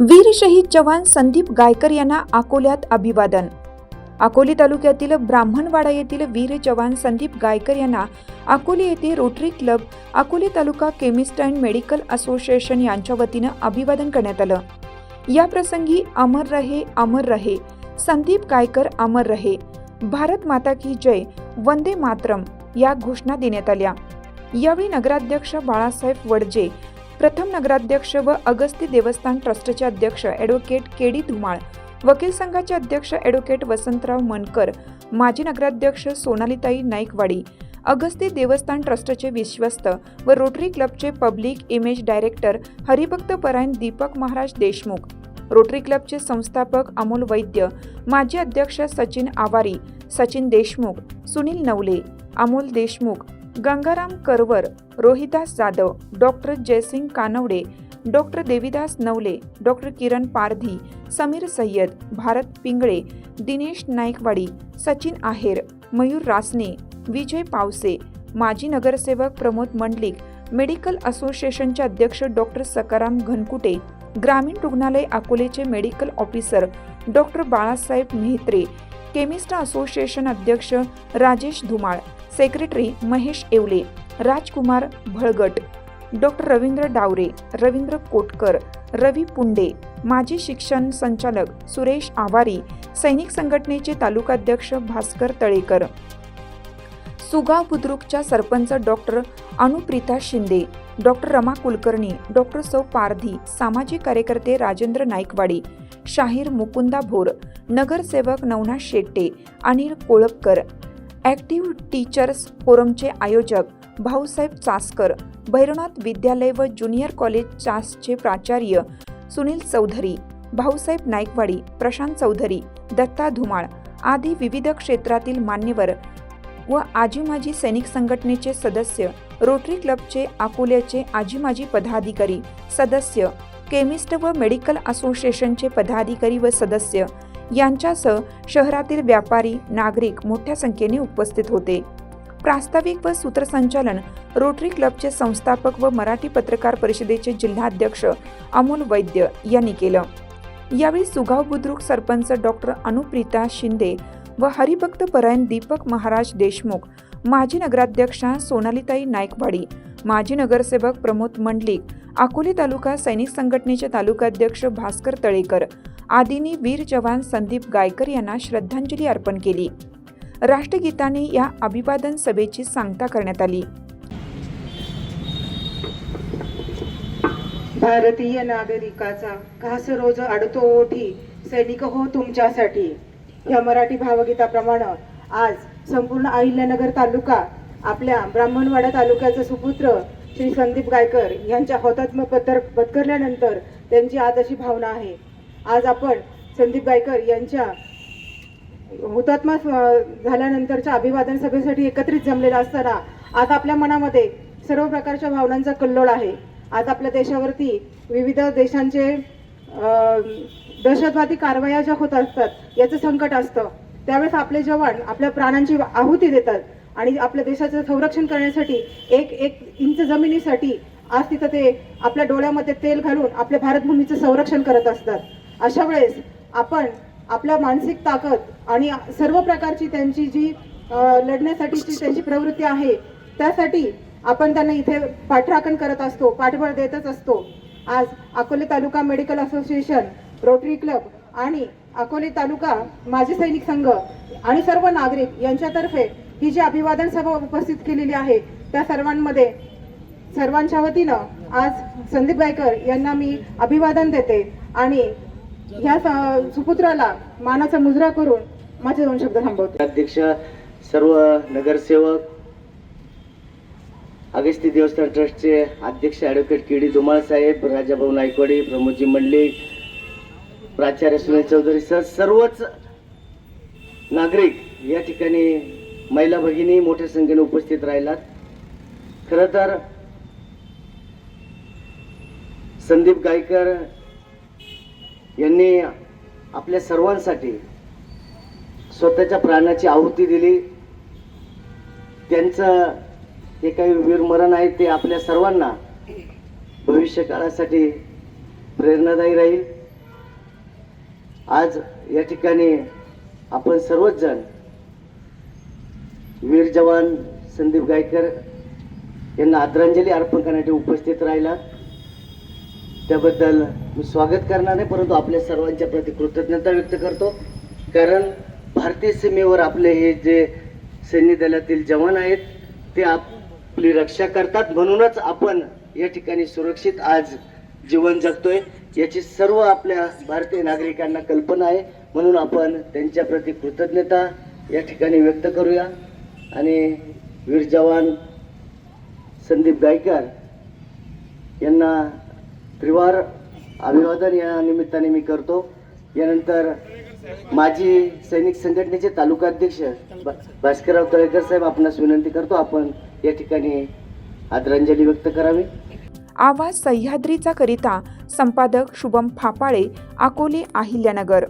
वीर शहीद जवान संदीप गायकर यांना अकोल्यात अभिवादन. अकोली तालुक्यातील ब्राह्मणवाडा येथील वीर जवान संदीप गायकर यांना अकोली येथे Rotary Club Akoli taluka chemist and medical association यांच्या वतीनं अभिवादन करण्यात आलं. या प्रसंगी अमर रहे अमर रहे संदीप गायकर अमर रहे भारत माता की जय वंदे मातरम या घोषणा देण्यात आल्या. यावेळी नगराध्यक्ष बाळासाहेब वडजे प्रथम नगराध्यक्ष व अगस्ती देवस्थान ट्रस्टचे अध्यक्ष ॲडव्होकेट के डी धुमाळ वकील संघाचे अध्यक्ष ॲडव्होकेट वसंतराव मनकर माजी नगराध्यक्ष सोनालीताई नाईकवाडी अगस्ती देवस्थान ट्रस्टचे विश्वस्त व रोटरी क्लबचे public image director Haribhakt Parayan Deepak Maharaj Deshmukh Rotary क्लबचे संस्थापक अमोल वैद्य माजी अध्यक्ष Sachin Awari Sachin Deshmukh Sunil Navale Amol Deshmukh Gangaram Karvar Rohidas Jadhav doctor Jaysing Kanwade doctor Devidas Navale doctor Kiran Pardhi Sameer Sayyad Bharat Pingale Dinesh Naikwadi Sachin Aher Mayur Rasane Vijay Pawase माजी नगरसेवक Pramod Mandlik medical असोसिएशनचे अध्यक्ष doctor Sakaram Ghankute ग्रामीण रुग्णालय अकोलेचे medical officer doctor Balasaheb Mehatre chemist association अध्यक्ष Rajesh Dhumal secretary Mahesh Yewale Rajkumar Bhalgat doctor Ravindra Daware Ravindra Kotkar Ravi Punde माजी शिक्षण संचालक सुरेश आवारी सैनिक संघटनेचे तालुकाध्यक्ष Bhaskar Talekar. Sugaon बुद्रुकच्या sarpanch doctor Anuprita Shinde doctor Rama Kulkarni doctor सौ पारधी सामाजिक कार्यकर्ते राजेंद्र नाईकवाडी शाहीर मुकुंदा भोर नगरसेवक नवनाथ शेट्टे अनिल कोळपकर ॲक्टिव्ह टीचर्स फोरमचे आयोजक भाऊसाहेब चासकर भैरवनाथ विद्यालय व ज्युनियर कॉलेज चासचे प्राचार्य सुनील चौधरी भाऊसाहेब नाईकवाडी प्रशांत चौधरी दत्ता धुमाळ आदी विविध क्षेत्रातील मान्यवर व आजी माजी सैनिक संघटनेचे सदस्य रोटरी क्लबचे अकोल्याचे आजी माजी पदाधिकारी सदस्य केमिस्ट व मेडिकल असोसिएशनचे पदाधिकारी व सदस्य. यांच्यासह शहरातील व्यापारी नागरिक मोठ्या संख्येने उपस्थित होते. प्रास्ताविक व सूत्रसंचालन रोटरी क्लबचे संस्थापक व मराठी पत्रकार परिषदेचे जिल्हाध्यक्ष अमोल वैद्य यांनी केलं. यावेळी सुगाव बुद्रुक सरपंच डॉक्टर अनुप्रिता शिंदे व हरिभक्त परायण दीपक महाराज देशमुख माजी नगराध्यक्षा सोनालीताई नाईकवाडी माजी नगरसेवक प्रमोद मंडलिक अकोले तालुका सैनिक संघटनेचे तालुकाध्यक्ष भास्कर तळेकर आदींनी वीर जवान संदीप गायकर यांना श्रद्धांजली अर्पण केली. राष्ट्रगीताने या अभिवादन सभेची सांगता करण्यात आली. भारतीय नागरिकाचा घास रोज अडतो ओठी सैनिक हो तुमच्यासाठी. या मराठी भावगीताप्रमाणे आज संपूर्ण अहिल्यानगर तालुका आपल्या ब्राह्मणवाडा तालुक्याचा सुपुत्र श्री संदीप गायकर यांच्या हौतात्म्य पत्र पत्करल्यानंतर त्यांची आज अशी भावना आहे. आज आपण संदीप गायकर यांच्या हुतात्मा झाल्यानंतरच्या अभिवादन सभेसाठी एकत्रित जमलेला असताना आज आपल्या मनामध्ये सर्व प्रकारच्या भावनांचा कल्लोळ आहे. आज आपल्या देशावरती विविध देशांचे दहशतवादी कारवाया ज्या होत असतात याचं संकट असतं. त्यावेळेस आपले जवान आपल्या प्राणांची आहुती देतात. आणि आपल्या देशाचं संरक्षण करण्यासाठी एक एक इंच जमिनीसाठी आज तिथं ते आपल्या डोळ्यामध्ये तेल घालून आपल्या भारतभूमीचं संरक्षण करत असतात. अशा वेळेस आपण आपल्या मानसिक ताकद आणि सर्व प्रकारची त्यांची जी लढण्यासाठीची त्यांची प्रवृत्ती आहे त्यासाठी आपण त्यांना इथे पाठराखण करत असतो पाठबळ देतच असतो. आज Akole taluka medical association Rotary Club आणि अकोले तालुका माजी सैनिक संघ आणि सर्व नागरिक यांच्यातर्फे ही जी अभिवादन सभा उपस्थित केलेली आहे त्या सर्वांमध्ये सर्वांच्या वतीनं आज संदीप गायकर यांना मी अभिवादन देते आणि ह्या स- सुपुत्राला मानाचा मुजरा करून माझे दोन शब्द थांबवते. अध्यक्ष सर्व नगरसेवक अगस्ती देवस्थान ट्रस्टचे अध्यक्ष advocate K D Dhumal saheb Rajabhau Naikwadi Pramodji Mandlik प्राचार्य सुनील चौधरी सर सर्वच नागरिक या ठिकाणी महिला भगिनी मोठ्या संख्येने उपस्थित राहिलात. खरं तर संदीप गायकर यांनी आपल्या सर्वांसाठी स्वतःच्या प्राणाची आहुती दिली. त्यांचं जे काही वीरमरण आहे ते आपल्या सर्वांना भविष्य काळासाठी प्रेरणादायी राहील. आज या ठिकाणी आपण सर्वच जण वीर जवान संदीप गायकर यांना आदरांजली अर्पण करण्यासाठी उपस्थित राहिला. त्याबद्दल मी स्वागत करणार नाही परंतु आपल्या सर्वांच्या प्रति कृतज्ञता व्यक्त करतो. कारण भारतीय सीमेवर आपले हे जे सैन्य दलातील जवान आहेत ते आपली रक्षा करतात. म्हणूनच आपण या ठिकाणी सुरक्षित आज जीवन जगतोय. याची सर्व आपल्या भारतीय नागरिकांना कल्पना आहे. म्हणून आपण त्यांच्या प्रति कृतज्ञता या ठिकाणी व्यक्त करूया. आणि वीर जवान संदीप गायकर यांना त्रिवार अभिवादन या निमित्ताने मी करतो. यानंतर माजी सैनिक संघटनेचे तालुकाध्यक्ष बा- भास्करराव तळेकर साहेब आपणास विनंती करतो आपण या ठिकाणी आदरांजली व्यक्त करावी. आवाज सह्याद्रीचा करिता संपादक शुभम फापाळे अकोले अहिल्यानगर.